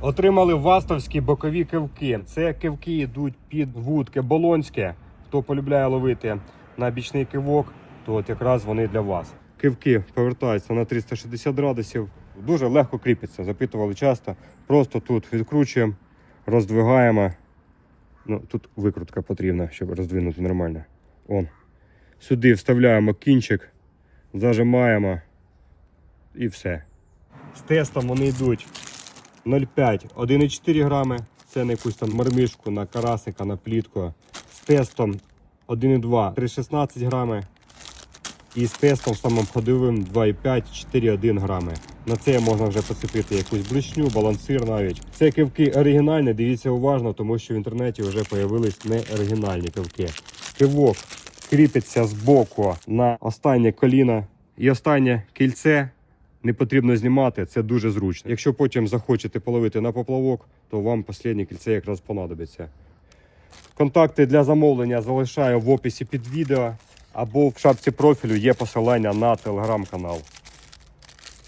Отримали вастовські бокові кивки. Це кивки йдуть під вудки болонське. Хто полюбляє ловити на бічний кивок, то от якраз вони для вас. Кивки повертаються на 360 градусів. Дуже легко кріпиться. Запитували часто. Просто тут відкручуємо, роздвигаємо. Ну, тут викрутка потрібна, щоб роздвинути нормально. Он. Сюди вставляємо кінчик, зажимаємо і все. З тестом вони йдуть 0,5, 1,4 грами. Це на якусь там мармишку, на карасика, на плітку. З тестом 1,2, 3,16 грами. І з тестом самим ходовим 2,5, 4,1 грами. На це можна вже посипити якусь блишню, балансир навіть. Це кивки оригінальні, дивіться уважно, тому що в інтернеті вже появились не оригінальні кивки. Кивок кріпиться з боку на останнє коліно і останнє кільце не потрібно знімати, це дуже зручно. Якщо потім захочете половити на поплавок, то вам останнє кільце якраз понадобиться. Контакти для замовлення залишаю в описі під відео або в шапці профілю є посилання на телеграм-канал.